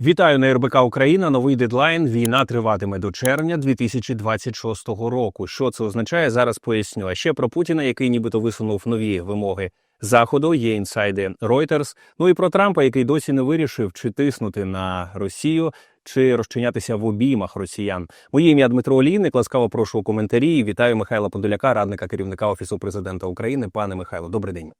Вітаю на РБК Україна. Новий дедлайн. Війна триватиме до червня 2026 року. Що це означає? Зараз поясню. А ще про Путіна, який нібито висунув нові вимоги заходу. Є інсайди Reuters. Ну і про Трампа, який досі не вирішив, чи тиснути на Росію, чи розчинятися в обіймах росіян. Моє ім'я Дмитро Олійник. Ласкаво прошу у коментарі. Вітаю Михайла Подоляка, радника керівника офісу президента України. Пане Михайло, добрий день.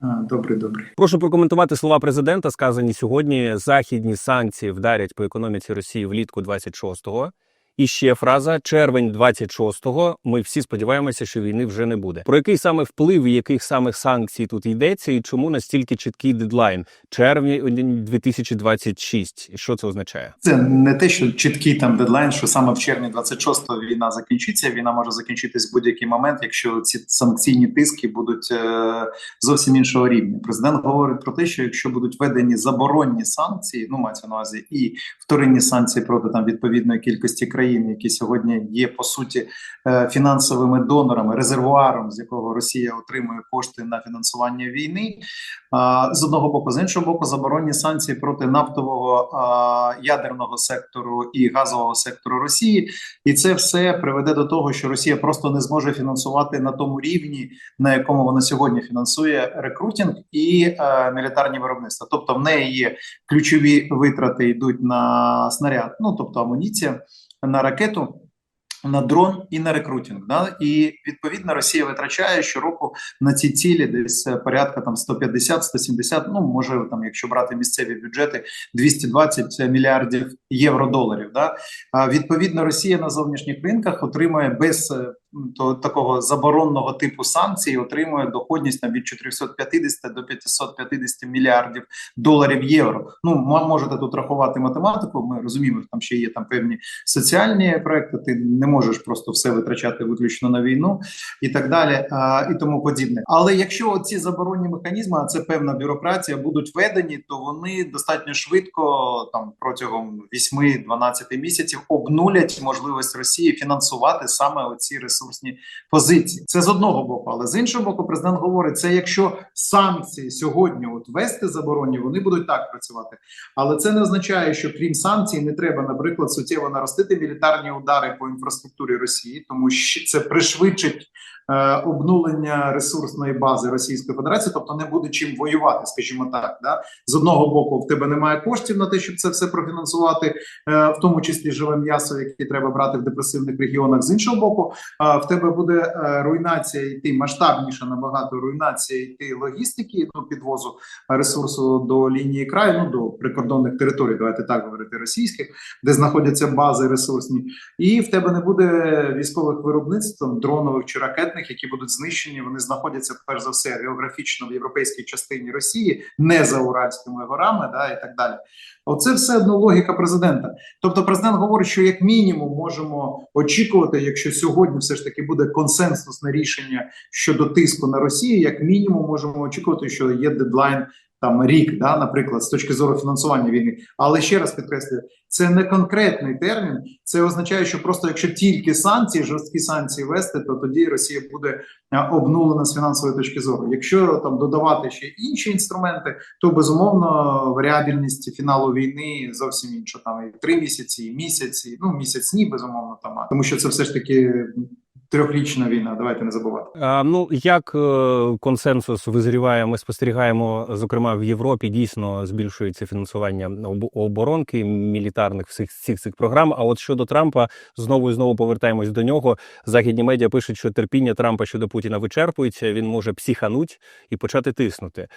Добре, добре. Прошу прокоментувати слова президента, сказані сьогодні. Західні санкції вдарять по економіці Росії влітку 26-го. І ще фраза червень 26-го. Ми всі сподіваємося, що війни вже не буде. Про який саме вплив і яких саме санкцій тут йдеться, і чому настільки чіткий дедлайн червень 2026? І що це означає? Це не те, що чіткий там дедлайн, що саме в червні 26-го війна закінчиться. Війна може закінчитись в будь-який момент, якщо ці санкційні тиски будуть е, зовсім іншого рівня. Президент говорить про те, що якщо будуть введені заборонні санкції, ну мається на увазі і вторинні санкції проти там відповідної кількості країн, які сьогодні є по суті е, фінансовими донорами, резервуаром, з якого Росія отримує кошти на фінансування війни. З одного боку, з іншого боку, заборонні санкції проти нафтового ядерного сектору і газового сектору Росії, і це все приведе до того, що Росія просто не зможе фінансувати на тому рівні, на якому вона сьогодні фінансує рекрутинг і е, мілітарні виробництва. Тобто, в неї є ключові витрати йдуть на снаряд, ну тобто амуніція на ракету. На дрон і на рекрутинг, да і відповідно Росія витрачає щороку на ці цілі десь е, порядка там 150-170, Ну може там, якщо брати місцеві бюджети, 220 мільярдів євро-доларів. Да а відповідно Росія на зовнішніх ринках отримує без е, то такого заборонного типу санкцій, отримує доходність там від 450 до 550 мільярдів доларів євро. Ну можете тут рахувати математику. Ми розуміємо, там ще є там певні соціальні проекти. Ти не можеш просто все витрачати виключно на війну і так далі, а, і тому подібне. Але якщо ці заборонні механізми, а це певна бюрократія, будуть введені, то вони достатньо швидко, там протягом 8-12 місяців, обнулять можливість Росії фінансувати саме оці ресурсні позиції. Це з одного боку, але з іншого боку, президент говорить: це якщо санкції сьогодні от ввести заборонні, вони будуть так працювати. Але це не означає, що крім санкцій не треба, наприклад, суттєво наростити мілітарні удари по інфраструктурі Росії, тому що це пришвидшить е, обнулення ресурсної бази Російської Федерації, тобто не буде чим воювати, скажімо так. Да? З одного боку, в тебе немає коштів на те, щоб це все профінансувати, е, в тому числі живе м'ясо, яке треба брати в депресивних регіонах. З іншого боку, е, в тебе буде е, руйнація йти масштабніша набагато руйнація йти логістики, ну підвозу ресурсу до лінії краю, ну до прикордонних територій. Давайте так говорити російських, де знаходяться бази ресурсні, і в тебе не буде військових виробництв там, дронових чи ракетних, які будуть знищені. Вони знаходяться перш за все географічно в європейській частині Росії, не за Уральськими горами, да і так далі. Оце все одно логіка президента. Тобто, президент говорить, що як мінімум можемо очікувати, якщо сьогодні все ж таки буде консенсусне рішення щодо тиску на Росію, як мінімум можемо очікувати, що є дедлайн. Там рік, да, наприклад, з точки зору фінансування війни, але ще раз підкреслюю, це не конкретний термін. Це означає, що просто якщо тільки санкції, жорсткі санкції вести, то тоді Росія буде обнулена з фінансової точки зору. Якщо там додавати ще інші інструменти, то безумовно варіабільність фіналу війни зовсім інша. Там і три місяці, і місяці, ну місяць ні, безумовно, там тому що це все ж таки. Трьохрічна війна, давайте не забувати. А, ну як е, консенсус визріває, ми спостерігаємо, зокрема в Європі дійсно збільшується фінансування об- оборонки мілітарних всіх всіх цих програм. А от щодо Трампа, знову і знову повертаємось до нього. Західні медіа пишуть, що терпіння Трампа щодо Путіна вичерпується. Він може психануть і почати тиснути.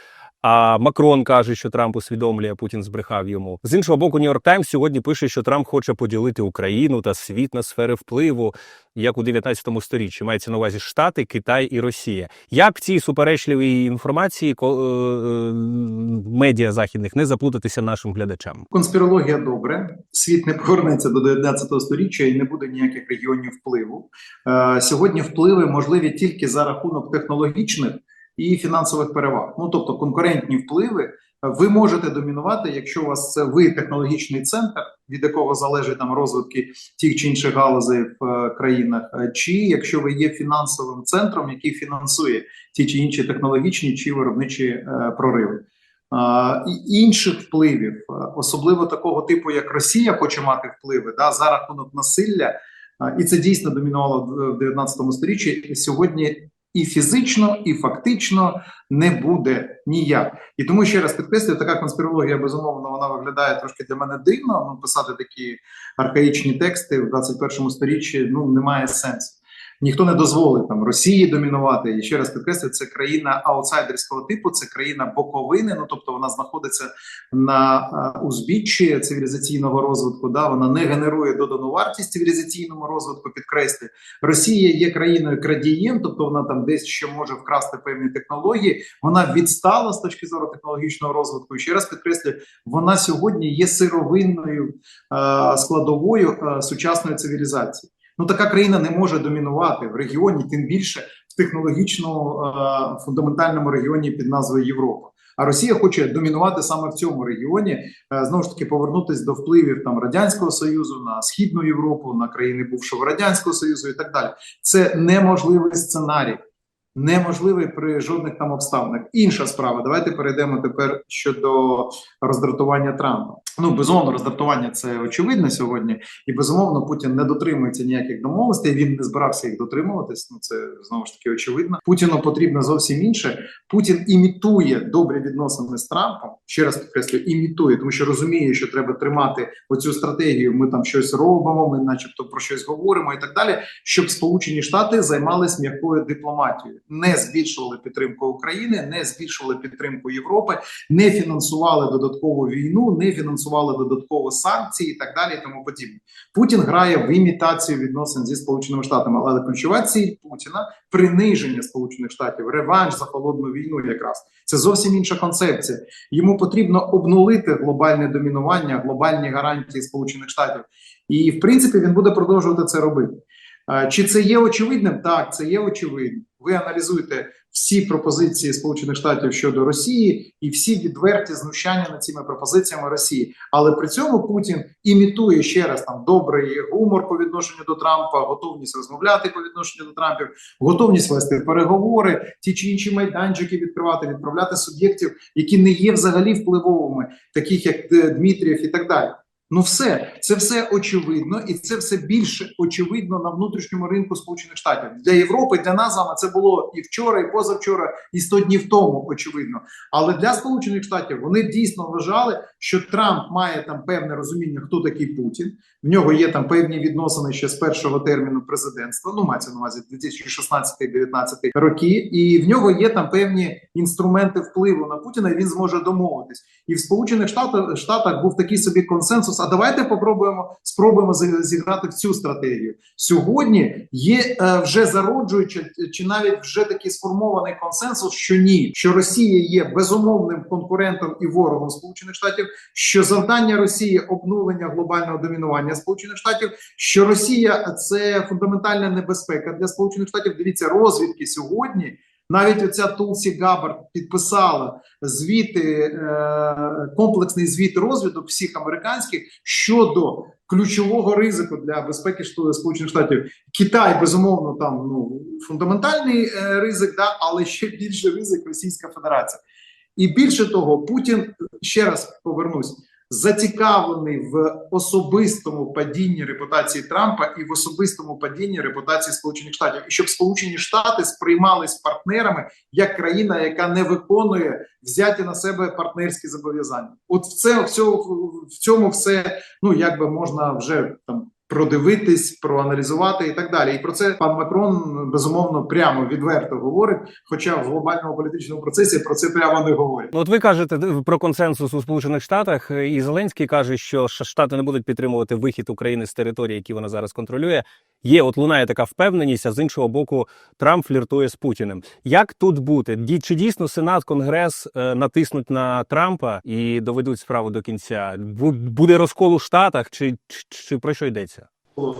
А Макрон каже, що Трамп усвідомлює, Путін збрехав йому. З іншого боку, Нью-Йорк Таймс сьогодні пише, що Трамп хоче поділити Україну та світ на сфери впливу, як у 19 сторіччі. Мається на увазі Штати, Китай і Росія. Як в цій суперечливій інформації е, е, медіа західних не заплутатися нашим глядачам? Конспірологія добре. Світ не повернеться до 19 століття і не буде ніяких регіонів впливу. Е, сьогодні впливи можливі тільки за рахунок технологічних і фінансових переваг. Ну тобто конкурентні впливи. Ви можете домінувати, якщо у вас це ви технологічний центр, від якого залежить там розвитки тих чи інших галузей в е, країнах, е, чи якщо ви є фінансовим центром, який фінансує ті чи інші технологічні чи виробничі е, прориви. і інших впливів, особливо такого типу, як Росія хоче мати впливи да, за рахунок насилля, і це дійсно домінувало в- в 19 сторіччі. Сьогодні і фізично, і фактично не буде ніяк. І тому ще раз підкреслюю, така конспірологія безумовно вона виглядає трошки для мене дивно. Ну писати такі архаїчні тексти в 21 сторіччі ну немає сенсу. Ніхто не дозволить там Росії домінувати. І ще раз підкреслюю, це країна аутсайдерського типу, це країна боковини. Ну тобто вона знаходиться на е, узбіччі цивілізаційного розвитку. Да, вона не генерує додану вартість цивілізаційному розвитку. Підкреслюю, Росія є країною крадієм, тобто вона там десь ще може вкрасти певні технології. Вона відстала з точки зору технологічного розвитку. І ще раз підкреслюю, вона сьогодні є сировинною е, складовою е, сучасної цивілізації. Ну така країна не може домінувати в регіоні, тим більше в технологічно е, фундаментальному регіоні під назвою Європа. А Росія хоче домінувати саме в цьому регіоні, е, знову ж таки повернутися до впливів там радянського союзу на східну Європу, на країни бувшого радянського союзу і так далі. Це неможливий сценарій, неможливий при жодних там обставинах. Інша справа. Давайте перейдемо тепер щодо роздратування Трампа. Ну безумовно, роздратування це очевидно сьогодні, і безумовно Путін не дотримується ніяких домовленостей. Він не збирався їх дотримуватись. Ну це знову ж таки очевидно. Путіну потрібно зовсім інше. Путін імітує добрі відносини з Трампом. Ще раз підкреслюю, імітує, тому що розуміє, що треба тримати оцю стратегію. Ми там щось робимо, ми, начебто, про щось говоримо і так далі, щоб Сполучені Штати займались м'якою дипломатією, не збільшували підтримку України, не збільшували підтримку Європи, не фінансували додаткову війну, не фінансували додатково санкції і так далі, і тому подібне. Путін грає в імітацію відносин зі Сполученими Штатами, але ключова ціль Путіна приниження Сполучених Штатів, реванш за холодну війну. Якраз це зовсім інша концепція. Йому потрібно обнулити глобальне домінування, глобальні гарантії Сполучених Штатів, і в принципі він буде продовжувати це робити. Чи це є очевидним? Так, це є очевидним. Ви аналізуєте всі пропозиції Сполучених Штатів щодо Росії і всі відверті знущання над цими пропозиціями Росії. Але при цьому Путін імітує ще раз там добрий гумор по відношенню до Трампа, готовність розмовляти по відношенню до Трампів, готовність вести переговори, ті чи інші майданчики відкривати, відправляти суб'єктів, які не є взагалі впливовими, таких як Дмитрієв і так далі. Ну, все це все очевидно, і це все більше очевидно на внутрішньому ринку Сполучених Штатів для Європи. Для нас вами це було і вчора, і позавчора, і 100 днів тому. Очевидно. Але для Сполучених Штатів вони дійсно вважали, що Трамп має там певне розуміння, хто такий Путін. В нього є там певні відносини ще з першого терміну президентства. Ну мається на увазі 2016-2019 роки, і в нього є там певні інструменти впливу на Путіна. і Він зможе домовитись. І в Сполучених Штатах Штатах був такий собі консенсус. А давайте попробуємо спробуємо зі- зіграти в цю стратегію. Сьогодні є е, вже зароджуючи чи навіть вже такий сформований консенсус, що ні, що Росія є безумовним конкурентом і ворогом Сполучених Штатів, що завдання Росії обнулення глобального домінування Сполучених Штатів, що Росія це фундаментальна небезпека для Сполучених Штатів. Дивіться розвідки сьогодні. Навіть оця Тулсі Габбард підписала звіти, е, комплексний звіт розвідок всіх американських щодо ключового ризику для безпеки Сполучених Штатів. Китай безумовно там ну фундаментальний е, ризик, да, але ще більше ризик Російська Федерація. І більше того, Путін ще раз повернусь. Зацікавлений в особистому падінні репутації Трампа і в особистому падінні репутації Сполучених Штатів, і щоб Сполучені Штати сприймались партнерами як країна, яка не виконує взяті на себе партнерські зобов'язання. От в це в цьому, в цьому все ну якби можна вже там. Продивитись, проаналізувати і так далі. І про це пан Макрон безумовно прямо відверто говорить. Хоча в глобальному політичному процесі про це прямо не говорять. Ну, от ви кажете про консенсус у Сполучених Штатах, е, і Зеленський каже, що Штати не будуть підтримувати вихід України з території, які вона зараз контролює. Є, от лунає така впевненість, а з іншого боку, Трамп фліртує з Путіним. Як тут бути? Чи дійсно Сенат, Конгрес е, натиснуть на Трампа і доведуть справу до кінця? Бу- Буде розкол у Штатах, чи, чи, чи про що йдеться?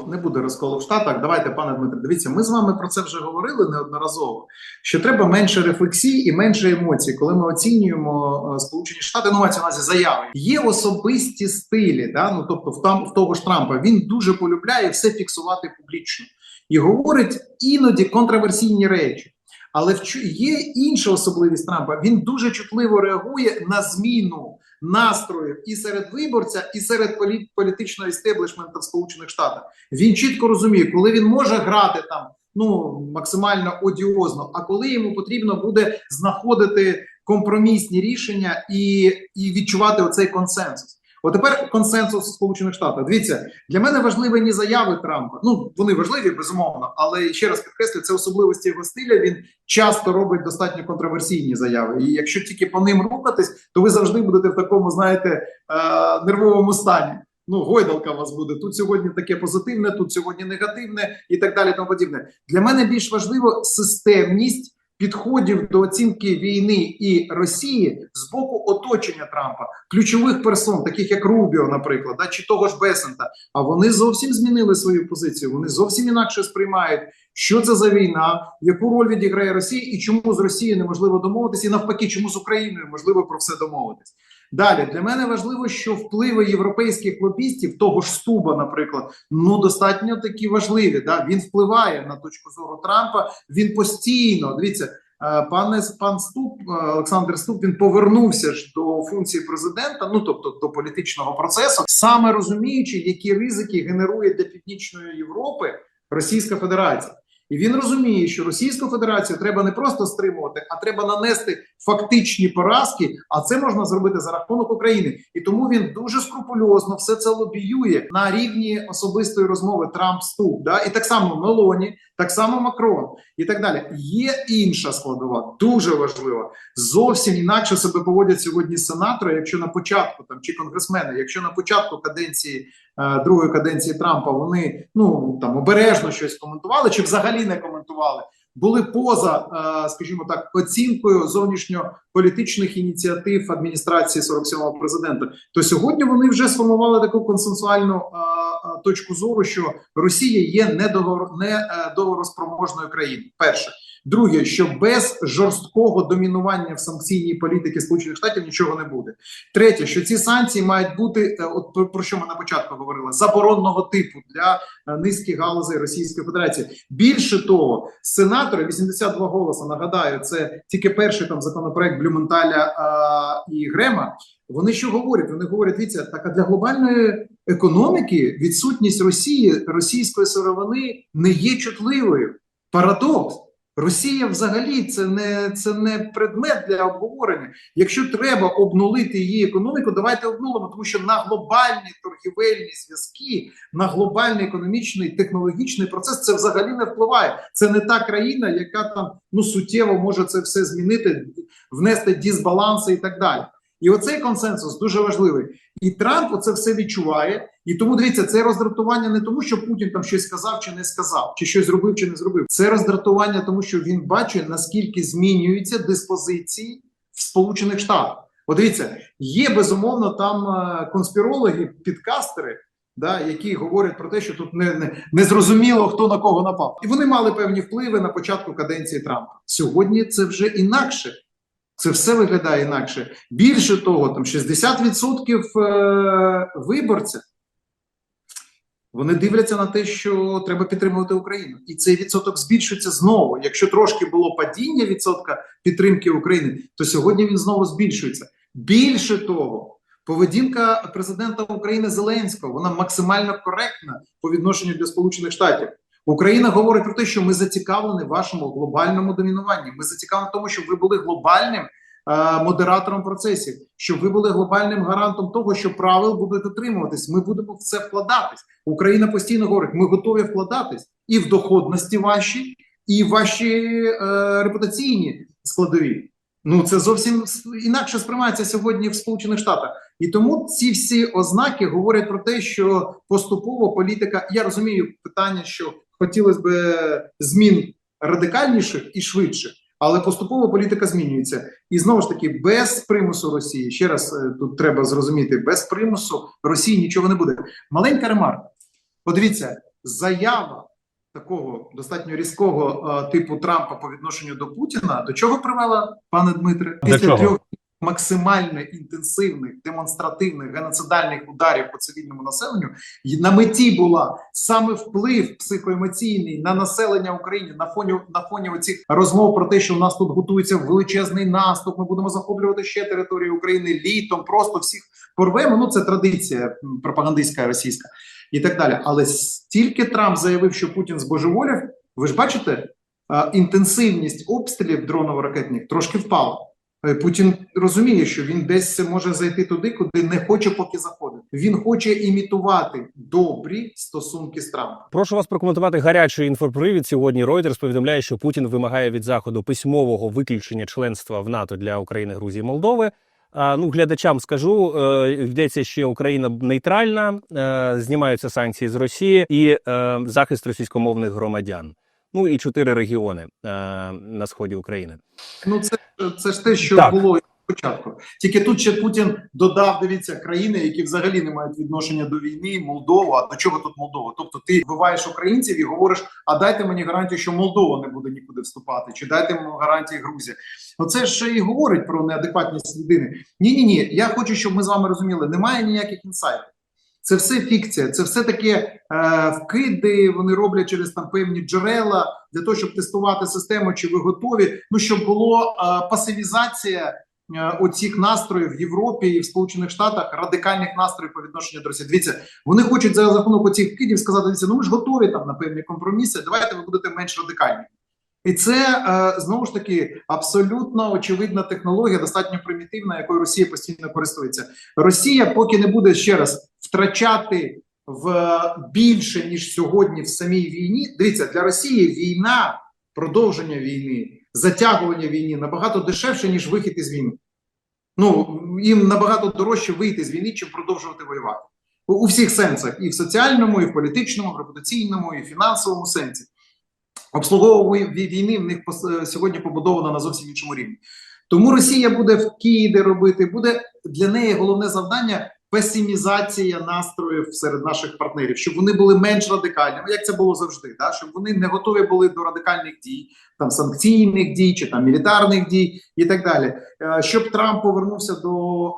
Не буде розколу в Штатах. Давайте, пане Дмитре, дивіться, ми з вами про це вже говорили неодноразово. Що треба менше рефлексій і менше емоцій, коли ми оцінюємо е, Сполучені Штати, ну мається увазі заяви. Є особисті стилі, да? ну тобто в там в того ж Трампа він дуже полюбляє все фіксувати публічно і говорить іноді контроверсійні речі. Але в є інша особливість Трампа. Він дуже чутливо реагує на зміну настроїв і серед виборця, і серед полі- політичного істеблішмента в Сполучених Штатах. Він чітко розуміє, коли він може грати там ну максимально одіозно, а коли йому потрібно буде знаходити компромісні рішення і, і відчувати оцей консенсус. От тепер консенсус Сполучених Штатах. Дивіться, для мене важливі не заяви Трампа. Ну вони важливі, безумовно, але ще раз підкреслю, це особливості його стиля. Він часто робить достатньо контроверсійні заяви. І якщо тільки по ним рухатись, то ви завжди будете в такому, знаєте, е, нервовому стані. Ну, гойдалка у вас буде. Тут сьогодні таке позитивне, тут сьогодні негативне і так далі. Тому подібне. Для мене більш важливо системність підходів до оцінки війни і Росії з боку оточення Трампа, ключових персон, таких як Рубіо, наприклад, да, чи того ж Бесента. А вони зовсім змінили свою позицію. Вони зовсім інакше сприймають, що це за війна, яку роль відіграє Росія, і чому з Росією неможливо домовитися, і навпаки, чому з Україною можливо про все домовитись. Далі для мене важливо, що впливи європейських лобістів, того ж Стуба, наприклад, ну достатньо такі важливі. Да? Він впливає на точку зору Трампа. Він постійно дивіться, е, пане пан Ступ, е, Олександр Ступ, він повернувся ж до функції президента, ну тобто до політичного процесу, саме розуміючи, які ризики генерує для північної Європи Російська Федерація. І він розуміє, що Російську Федерацію треба не просто стримувати, а треба нанести фактичні поразки. А це можна зробити за рахунок України. І тому він дуже скрупульозно все це лобіює на рівні особистої розмови Трамп ступ. Да? І так само Мелоні, так само Макрон і так далі. Є інша складова, дуже важлива. Зовсім інакше себе поводять сьогодні сенатори, якщо на початку там чи конгресмени, якщо на початку каденції другої каденції Трампа вони ну там обережно щось коментували, чи взагалі не коментували. Були поза, е, скажімо так, оцінкою зовнішньополітичних ініціатив адміністрації 47-го президента. То сьогодні вони вже сформували таку консенсуальну е, е, точку зору, що Росія є недогор, не е, договороспроможною країною. Перше, друге, що без жорсткого домінування в санкційній політики Сполучених Штатів нічого не буде. Третє, що ці санкції мають бути, е, от про- що ми на початку говорили, заборонного типу для е, низки галузей Російської Федерації. Більше того, сенатори 82 голоси. Нагадаю, це тільки перший там законопроект Блюменталя а, і Грема. Вони що говорять? Вони говорять, дивіться, так а для глобальної економіки відсутність Росії російської сировини не є чутливою. Парадокс. Росія взагалі це не це не предмет для обговорення. Якщо треба обнулити її економіку, давайте обнулимо, тому що на глобальні торгівельні зв'язки, на глобальний економічний технологічний процес це взагалі не впливає. Це не та країна, яка там ну суттєво може це все змінити, внести дисбаланси і так далі. І оцей консенсус дуже важливий. І Трамп це все відчуває. І тому дивіться, це роздратування не тому, що Путін там щось сказав чи не сказав, чи щось зробив чи не зробив. Це роздратування, тому що він бачить наскільки змінюються диспозиції в Сполучених Штатах. От дивіться, є безумовно там е, конспірологи, підкастери. Да, які говорять про те, що тут не, не, не зрозуміло, хто на кого напав, і вони мали певні впливи на початку каденції Трампа. Сьогодні це вже інакше. Це все виглядає інакше. Більше того, там 60% е, виборців вони дивляться на те, що треба підтримувати Україну, і цей відсоток збільшується знову. Якщо трошки було падіння відсотка підтримки України, то сьогодні він знову збільшується. Більше того, поведінка президента України Зеленського вона максимально коректна по відношенню до Сполучених Штатів. Україна говорить про те, що ми зацікавлені вашому глобальному домінуванні. Ми зацікавлені в тому, щоб ви були глобальним модератором процесів, щоб ви були глобальним гарантом того, що правил будуть дотримуватись. Ми будемо в це вкладатись. Україна постійно говорить: ми готові вкладатись і в доходності ваші, і в ваші е, репутаційні складові. Ну це зовсім інакше сприймається сьогодні в Сполучених Штатах, і тому ці всі ознаки говорять про те, що поступово політика. Я розумію питання, що хотілося б змін радикальніших і швидших, але поступово політика змінюється. І знову ж таки, без примусу Росії ще раз е, тут треба зрозуміти: без примусу Росії нічого не буде. Маленька ремарка. Подивіться, заява такого достатньо різкого е, типу Трампа по відношенню до Путіна до чого привела, пане Дмитре? До чого? трьох максимально інтенсивних демонстративних геноцидальних ударів по цивільному населенню, на меті була саме вплив психоемоційний на населення України на фоні на фоні оцих розмов про те, що у нас тут готується величезний наступ. Ми будемо захоплювати ще територію України літом. Просто всіх порвемо. Ну це традиція пропагандистська російська і так далі. Але стільки Трамп заявив, що Путін збожеволів. Ви ж бачите, інтенсивність обстрілів дроново-ракетних трошки впала. Е, Путін розуміє, що він десь може зайти туди, куди не хоче поки заходити. Він хоче імітувати добрі стосунки з Трампом. Прошу вас прокоментувати гарячий інфопривід. Сьогодні Reuters повідомляє, що Путін вимагає від заходу письмового виключення членства в НАТО для України, Грузії, Молдови. А, ну, глядачам скажу, е, йдеться, що Україна нейтральна, е, знімаються санкції з Росії і захист російськомовних громадян. Ну і чотири регіони е, на сході України. Ну це, це ж те, що Так. було спочатку. Тільки тут ще Путін додав, дивіться, країни, які взагалі не мають відношення до війни, Молдова. А до чого тут Молдова? Тобто ти вбиваєш українців і говориш: а дайте мені гарантію, що Молдова не буде нікуди вступати, чи дайте мені гарантії Грузія. Оце ж і говорить про неадекватність людини. Ні, ні, ні. Я хочу, щоб ми з вами розуміли, немає ніяких інсайтів. Це все фікція, це все таке е, вкиди. Вони роблять через там певні джерела для того, щоб тестувати систему, чи ви готові. Ну щоб було е, пасивізація е, оцих настроїв в Європі і в Сполучених Штатах, радикальних настроїв по відношенню до Росії. Дивіться, вони хочуть за рахунок оцих вкидів сказати: дивіться, ну ми ж готові там на певні компроміси. Давайте ви будете менш радикальні. І це е, знову ж таки абсолютно очевидна технологія, достатньо примітивна, якою Росія постійно користується. Росія, поки не буде ще раз втрачати в більше ніж сьогодні в самій війні. Дивіться, для Росії війна, продовження війни, затягування війни набагато дешевше ніж вихід із війни. Ну їм набагато дорожче вийти з війни, чим продовжувати воювати у, всіх сенсах: і в соціальному, і в політичному, в репутаційному, і в фінансовому сенсі. Обслуговування вій- війни в них сьогодні побудовано на зовсім іншому рівні. Тому Росія буде в Києві робити, буде для неї головне завдання песимізація настроїв серед наших партнерів, щоб вони були менш радикальними, як це було завжди, да? щоб вони не готові були до радикальних дій, там санкційних дій чи там мілітарних дій і так далі. Е, Щоб Трамп повернувся до е,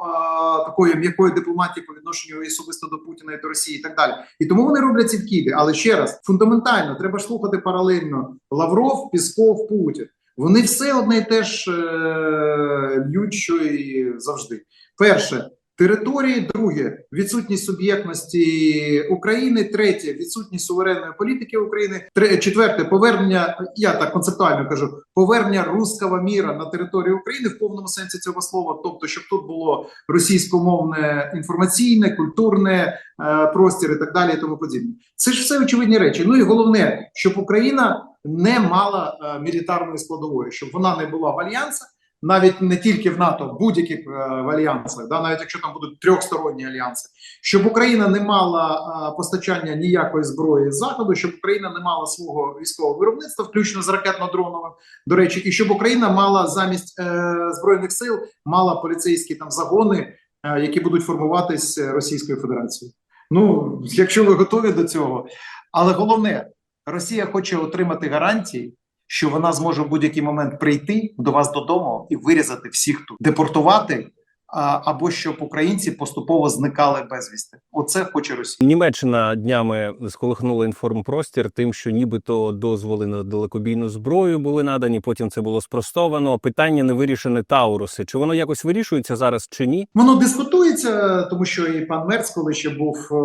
такої м'якої дипломатії по відношенню і особисто до Путіна і до Росії, і так далі. І тому вони роблять ці вкиди. Але ще раз фундаментально треба слухати паралельно Лавров, Пісков, Путін. Вони все одне й те е, лють, що і завжди. Перше території, друге відсутність суб'єктності України, третє відсутність суверенної політики України, тре- четверте повернення. Я так концептуально кажу: повернення руського міра на територію України в повному сенсі цього слова. Тобто, щоб тут було російськомовне інформаційне, культурне е, простір і так далі, і тому подібне. Це ж все очевидні речі. Ну і головне, щоб Україна не мала е, мілітарної складової, щоб вона не була в альянсах, навіть не тільки в НАТО, в будь-яких е, в альянсах, да, навіть якщо там будуть трьохсторонні альянси, щоб Україна не мала е, постачання ніякої зброї з заходу, щоб Україна не мала свого військового виробництва, включно з ракетно-дроновим, до речі, і щоб Україна мала замість е, збройних сил мала поліцейські там загони, е, які будуть формуватись Російською Федерацією. Ну, якщо ви готові до цього, але головне, Росія хоче отримати гарантії, що вона зможе в будь-який момент прийти до вас додому і вирізати всіх тут, депортувати, або щоб українці поступово зникали безвісти. Оце хоче Росія. Німеччина днями сколихнула інформпростір тим, що нібито дозволи на далекобійну зброю були надані. Потім це було спростовано. Питання не вирішене Тауруси. Чи воно якось вирішується зараз чи ні? Воно дискутується, тому що і пан Мерц, коли ще був е,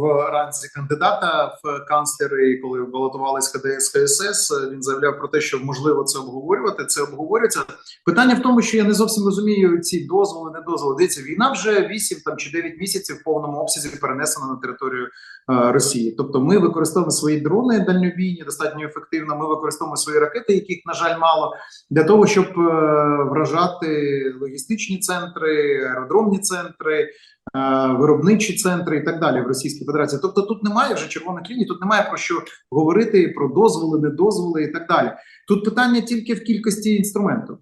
в ранзі кандидата в канцлери, і коли балотувались ХДС ХСС, е, він заявляв про те, що можливо це обговорювати. Це обговорюється. Питання в тому, що я не зовсім розумію ці дозволи, Дивіться, війна вже 8 там чи 9 місяців в повному обсязі перенесена на територію е, Росії. Тобто, ми використовуємо свої дрони дальнобійні достатньо ефективно. Ми використовуємо свої ракети, яких на жаль мало, для того, щоб е, вражати логістичні центри, аеродромні центри. е, Виробничі центри і так далі в Російській Федерації. Тобто тут немає вже червоних ліній, тут немає про що говорити про дозволи, недозволи і так далі. Тут питання тільки в кількості інструменту.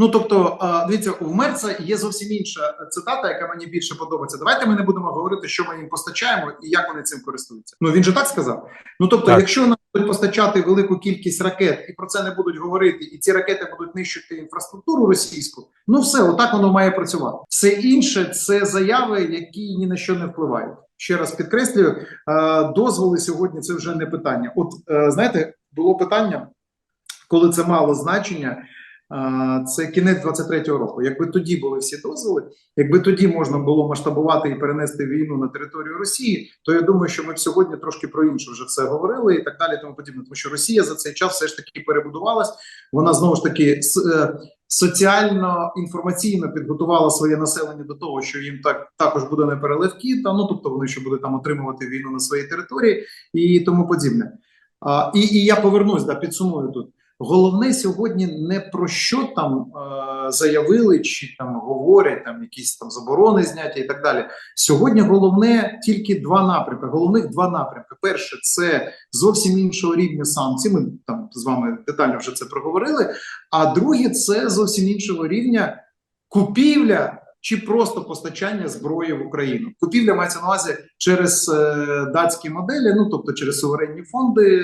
Ну тобто, дивіться, у Мерца є зовсім інша цитата, яка мені більше подобається. Давайте ми не будемо говорити, що ми їм постачаємо і як вони цим користуються. Ну він же так сказав. Ну тобто, Так. якщо нам будуть постачати велику кількість ракет, і про це не будуть говорити, і ці ракети будуть нищити інфраструктуру російську, ну все, отак воно має працювати. Все інше це заяви, які ні на що не впливають. Ще раз підкреслюю, дозволи сьогодні це вже не питання. От е, знаєте, було питання, коли це мало значення. Це кінець 23-го року. Якби тоді були всі дозволи, якби тоді можна було масштабувати і перенести війну на територію Росії, то я думаю, що ми б сьогодні трошки про інше вже все говорили і так далі. Тому подібне, тому що Росія за цей час все ж таки перебудувалась. Вона знову ж таки е, соціально інформаційно підготувала своє населення до того, що їм так також буде не переливки, та ну тобто вони ще будуть там отримувати війну на своїй території і тому подібне. А, і, і я повернусь да підсумую тут. Головне сьогодні не про що там е, заявили чи там говорять, там якісь там заборони зняття і так далі. Сьогодні головне тільки два напрямки. Головних два напрямки. Перше, це зовсім іншого рівня санкцій. Ми там з вами детально вже це проговорили. А друге, це зовсім іншого рівня купівля чи просто постачання зброї в Україну. Купівля мається на увазі через е, датські моделі, ну тобто через суверенні фонди.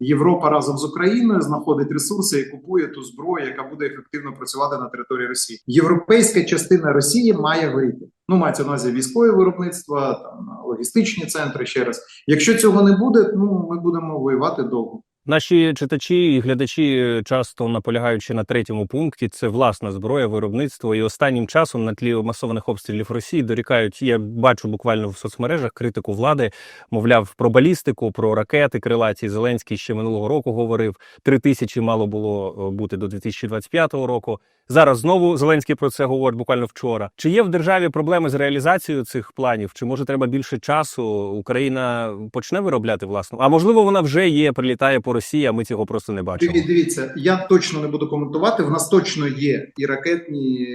Європа разом з Україною знаходить ресурси і купує ту зброю, яка буде ефективно працювати на території Росії. Європейська частина Росії має горіти. Ну мається на увазі військове виробництво, там логістичні центри. Ще раз, якщо цього не буде, ну ми будемо воювати довго. Наші читачі і глядачі часто наполягаючи на третьому пункті, це власна зброя, виробництво. І останнім часом на тлі масованих обстрілів Росії дорікають. Я бачу буквально в соцмережах критику влади, мовляв, про балістику, про ракети крилаті. Зеленський ще минулого року говорив. Три тисячі мало було е, бути до 2025 року. Зараз знову Зеленський про це говорить буквально вчора. Чи є в державі проблеми з реалізацією цих планів? Чи може треба більше часу? Україна почне виробляти власну? А можливо, вона вже є, прилітає по Росії, а ми цього просто не бачимо. Диві- Дивіться, я точно не буду коментувати. В нас точно є і ракетні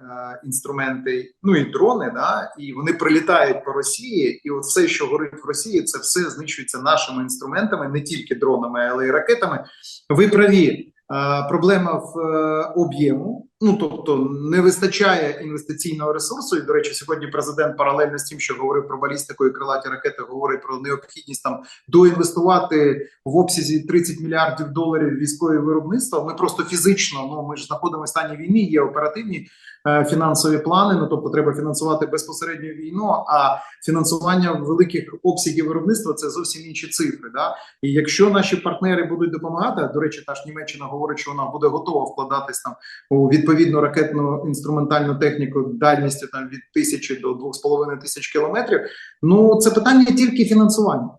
е, інструменти, ну і дрони, да, і вони прилітають по Росії. І от все, що горить в Росії, це все знищується нашими інструментами, не тільки дронами, але й ракетами. Ви праві. Е, Проблема в е, об'єму, ну тобто не вистачає інвестиційного ресурсу. І до речі, сьогодні президент паралельно з тим, що говорив про балістику і крилаті ракети, говорить про необхідність там доінвестувати в обсязі 30 мільярдів доларів військове виробництво. Ми просто фізично, ну ми ж знаходимося в стані війни, є оперативні фінансові плани. Ну тобто треба фінансувати безпосередньо війну. А фінансування великих обсягів виробництва це зовсім інші цифри. Да? І якщо наші партнери будуть допомагати, до речі, та ж Німеччина говорить, що вона буде готова вкладатись там у відповідну ракетну інструментальну техніку дальністю там від тисячі до двох з половиною тисяч кілометрів. Ну це питання тільки фінансування.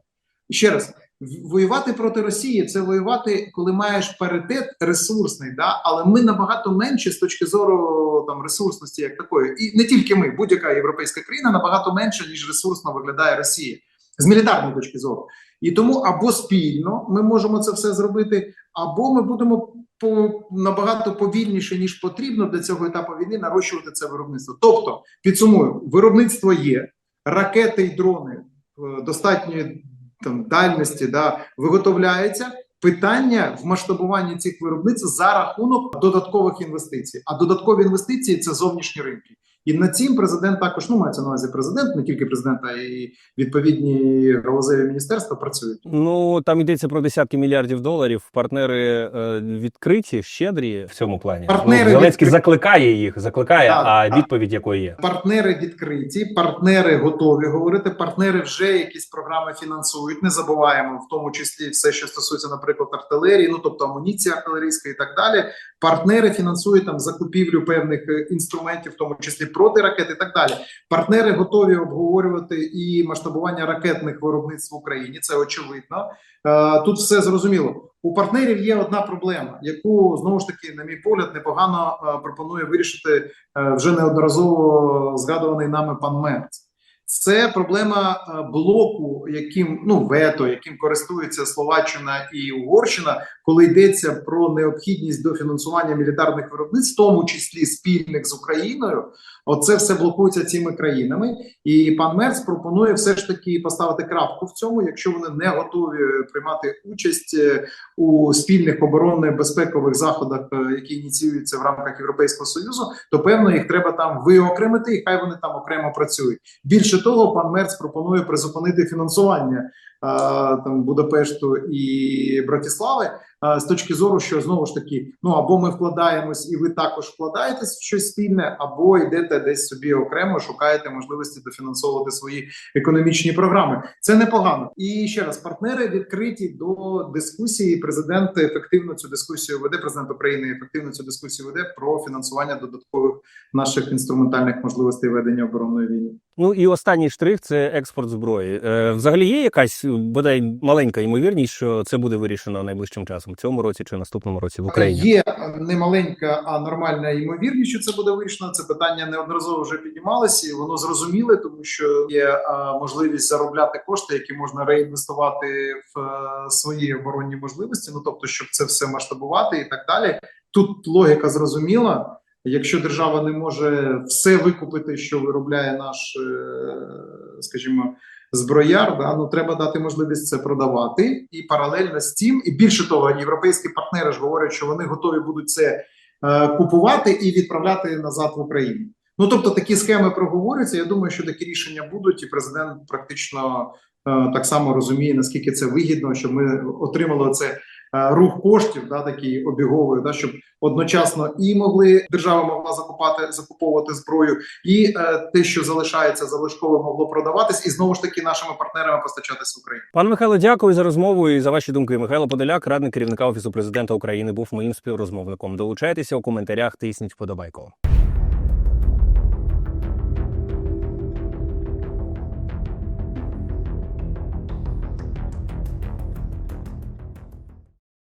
Ще раз. Воювати проти Росії це воювати, коли маєш паритет ресурсний, да але ми набагато менше з точки зору там ресурсності, як такої, і не тільки ми, будь-яка європейська країна набагато менше ніж ресурсно виглядає Росія з мілітарної точки зору. І тому або спільно ми можемо це все зробити, або ми будемо по набагато повільніше ніж потрібно для цього етапу війни нарощувати це виробництво. Тобто, підсумую, виробництво є, ракети й дрони е, достатньої там дальності да виготовляється. Питання в масштабуванні цих виробництв за рахунок додаткових інвестицій. А додаткові інвестиції це зовнішні ринки. І над цим президент також ну мається на увазі президент, не тільки президент, а й відповідні галузеві міністерства працюють. Ну там йдеться про десятки мільярдів доларів. Партнери е, відкриті, щедрі в цьому плані. Партнери ну, Зеленський відкриті. закликає їх, закликає, Так, а так. відповідь якої є. Партнери відкриті, партнери готові говорити. Партнери вже якісь програми фінансують. Не забуваємо, в тому числі все, що стосується, наприклад, артилерії, ну тобто амуніції артилерійської і так далі. Партнери фінансують там закупівлю певних е, інструментів, в тому числі протиракет і так далі. Партнери готові обговорювати і масштабування ракетних виробництв в Україні. Це очевидно. Е, Тут все зрозуміло. У партнерів є одна проблема, яку знову ж таки, на мій погляд, непогано е, пропонує вирішити вже неодноразово згадуваний нами пан Мерц. Це проблема е, блоку, яким ну вето, яким користуються Словаччина і Угорщина, коли йдеться про необхідність дофінансування мілітарних виробництв, в тому числі спільних з Україною, Оце все блокується цими країнами. І пан Мерц пропонує все ж таки поставити крапку в цьому, якщо вони не готові приймати участь е, у спільних оборонних безпекових заходах, е, які ініціюються в рамках Європейського союзу, то певно їх треба там виокремити, і хай вони там окремо працюють. Більше того, пан Мерц пропонує призупинити фінансування е, там Будапешту і Братислави е, з точки зору, що знову ж таки, ну або ми вкладаємось, і ви також вкладаєтесь в щось спільне, або йдете десь собі окремо, шукаєте можливості дофінансовувати свої економічні програми. Це непогано. І ще раз, партнери відкриті до дискусії. Президент ефективно цю дискусію веде. Президент України ефективно цю дискусію веде про фінансування додаткових наших інструментальних можливостей ведення оборонної війни. Ну і останній штрих це експорт зброї. Е, взагалі є якась бодай маленька ймовірність, що це буде вирішено найближчим часом в цьому році чи наступному році в Україні. Є не маленька, а нормальна ймовірність, що це буде вирішено. Це питання неодноразово вже піднімалося, і воно зрозуміле, тому що є а, можливість заробляти кошти, які можна реінвестувати в е, свої оборонні можливості. Ну тобто, щоб це все масштабувати і так далі. Тут логіка зрозуміла. Якщо держава не може все викупити, що виробляє наш, е, скажімо, зброяр, да, ну треба дати можливість це продавати і паралельно з тим, і більше того, європейські партнери ж говорять, що вони готові будуть це е, купувати і відправляти назад в Україну. Ну тобто такі схеми проговорюються. Я думаю, що такі рішення будуть, і президент практично е, так само розуміє, наскільки це вигідно, щоб ми отримали це. Е, Рух коштів, да, такий обіговий, да, щоб одночасно і могли держава могла закупати закуповувати зброю, і е, те, що залишається залишково, могло продаватись, і знову ж таки нашими партнерами постачатись в Україну. Пане Михайло, дякую за розмову і за ваші думки. Михайло Подоляк, радник керівника офісу президента України, був моїм співрозмовником. Долучайтеся у коментарях, тисніть вподобайку.